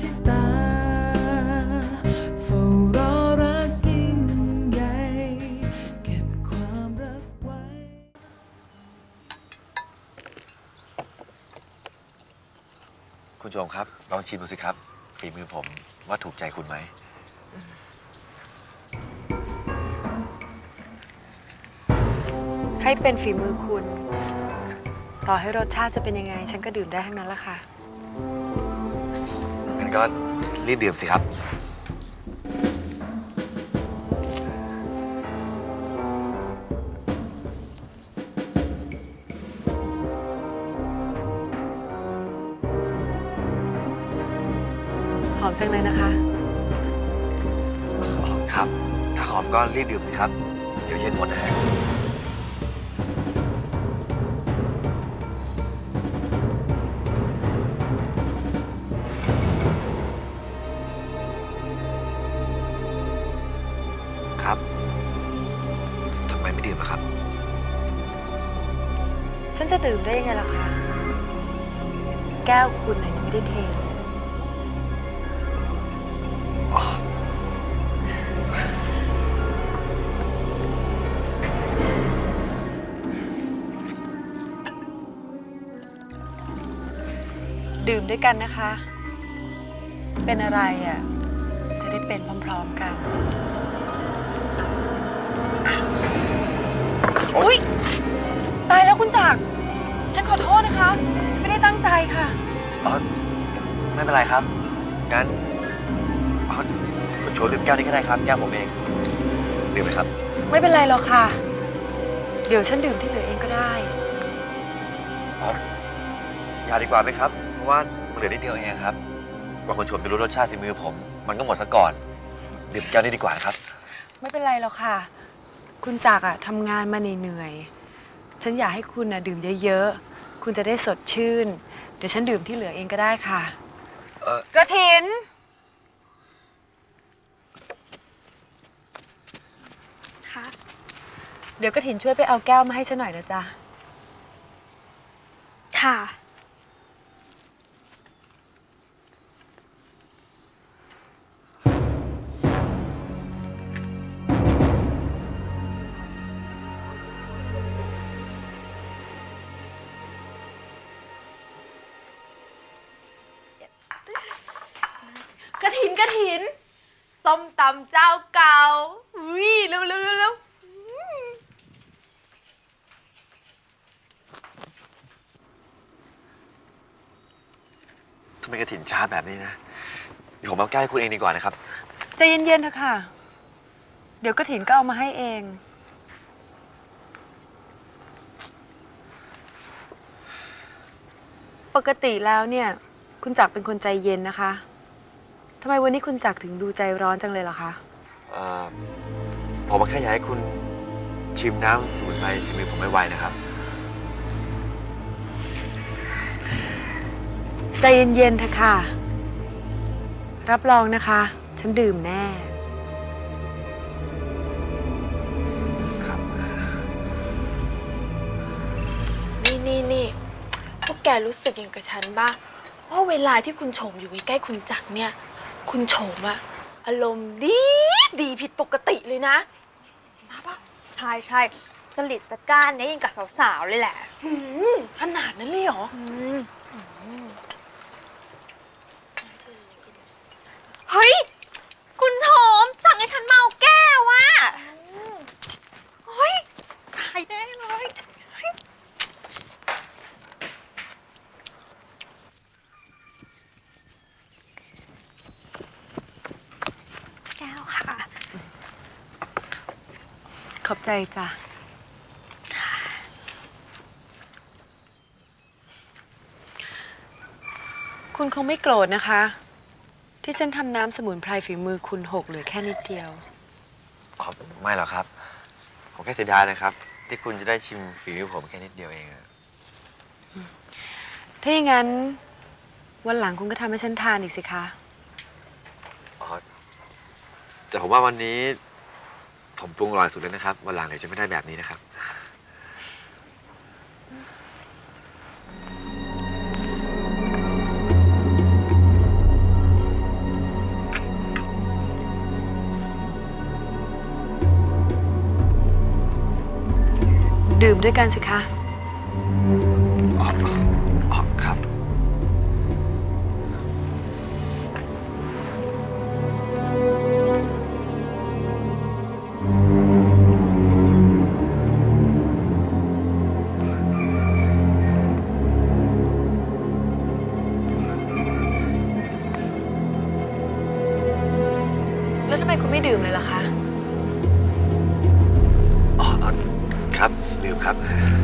ที่ตาเฝ้ารอรักยิ่งใหญ่เก็บความรักไว้ คุณโจมครับ ลองชิมดูสิครับฝีมือผมว่าถูกใจคุณไหม ให้เป็นฝีมือคุณ ต่อให้รสชาติจะเป็นยังไง ฉันก็ดื่มได้ทั้งนั้นละค่ะ ก็รีบดื่มสิครับ หอมจังเลยนะคะ ครับ ถ้าหอมก็รีบดื่มสิครับ เดี๋ยวเย็นหมดนะฮะ จะดื่มได้ยังไงล่ะคะ แก้วคุณน่ะยังไม่ได้เทเลยดื่มด้วยกันนะคะ เป็นอะไรอะ จะได้เป็นพร้อมๆกัน อุ๊ย อ๋อไม่เป็นไรครับ งั้นอ๋อคุณโชว์ดื่มแก้วนี้ก็ได้ครับ แก้วผมเอง ดื่มเลยครับ ไม่เป็นไรหรอกค่ะ เดี๋ยวฉันดื่มที่เหลือเองก็ได้อ๋ออย่าดีกว่าไหมครับ เพราะว่ามันเหลือนิดเดียวเองครับกว่าคนชมจะรู้รสชาติฝีมือผม มันก็หมดซะก่อน ดื่มแก้วนี้ดีกว่านะครับ ไม่เป็นไรหรอกค่ะ คุณจักรอะทำงานมาเหนื่อยๆฉันอยากให้คุณอะดื่มเยอะๆ คุณจะได้สดชื่นเดี๋ยวฉันดื่มที่เหลือเองก็ได้ค่ะ เอ่อ กระถินค่ะเดี๋ยวกระถินช่วยไปเอาแก้วมาให้ฉันหน่อยนะจ๊ะ ค่ะ กระถินกระถินส้มตำเจ้าเก่าวิเร็วเร็วเร็วเร็วทำไมกระถิ่นช้าแบบนี้นะเดี๋ยวผมเอาแก้วให้คุณเองดีกว่านะครับ ใจเย็นๆเถอะค่ะ เดี๋ยวกระถินก็เอามาให้เอง ปกติแล้วเนี่ย คุณจักรเป็นคนใจเย็นนะคะ ทำไมวันนี้คุณจักรถึงดูใจร้อนจังเลยล่ะคะ เอ่อผมแค่อยากให้คุณชิมน้ำสมุนไพรฝีมือผมไวๆนะครับ ใจเย็นๆเถอะค่ะ รับรองนะคะ ฉันดื่มแน่ ครับ นี่นี่นี่พวกแกรู้สึกอย่างกับฉันบ้างว่าเวลาที่คุณโฉมอยู่ใกล้ๆคุณจักรเนี่ย คุณโฉมอะอารมณ์ดีดีผิดปกติเลยนะมาปะใช่ใช่จริตจักร้านเนี่ยยังกับสาวๆเลยแหละ หืมขนาดนั้นเลยเหรอ อืมเฮ้ย คุณโฉมสั่งให้ฉันเมาแก้วอะเฮ้ยขายแน่เลยเฮ้ยแก้วค่ะ ขอบใจจ้ะ คุณคงไม่โกรธนะคะ ที่ฉันทำน้ำสมุนไพรฝีมือคุณหกเหลือแค่นิดเดียว อ๋อไม่หรอกครับ ผมแค่เสียดายนะครับ ที่คุณจะได้ชิมฝีมือผมแค่นิดเดียวเองอะถ้าอย่างนั้น วันหลังคุณก็ทำให้ฉันทานอีกสิคะ อ๋อแต่ผมว่าวันนี้ ผมปรุงอร่อยสุดแล้วนะครับวันหลังเดี๋ยวจะไม่ได้แบบนี้นะครับ ดื่มด้วยกันสิคะ ครับ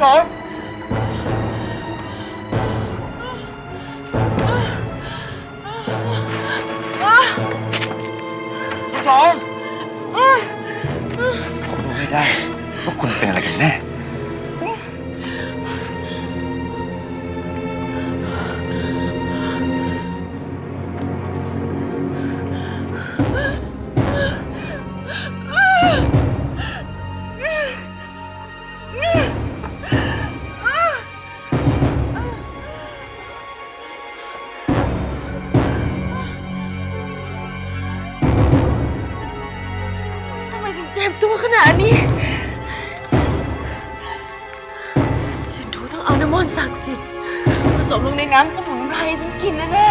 Come. ขนาดนี้ ฉันดูต้องเอาน้ำมนต์ศักดิ์สิทธิ์ผสมลงในน้ำสมุนไพรฉันกินแน่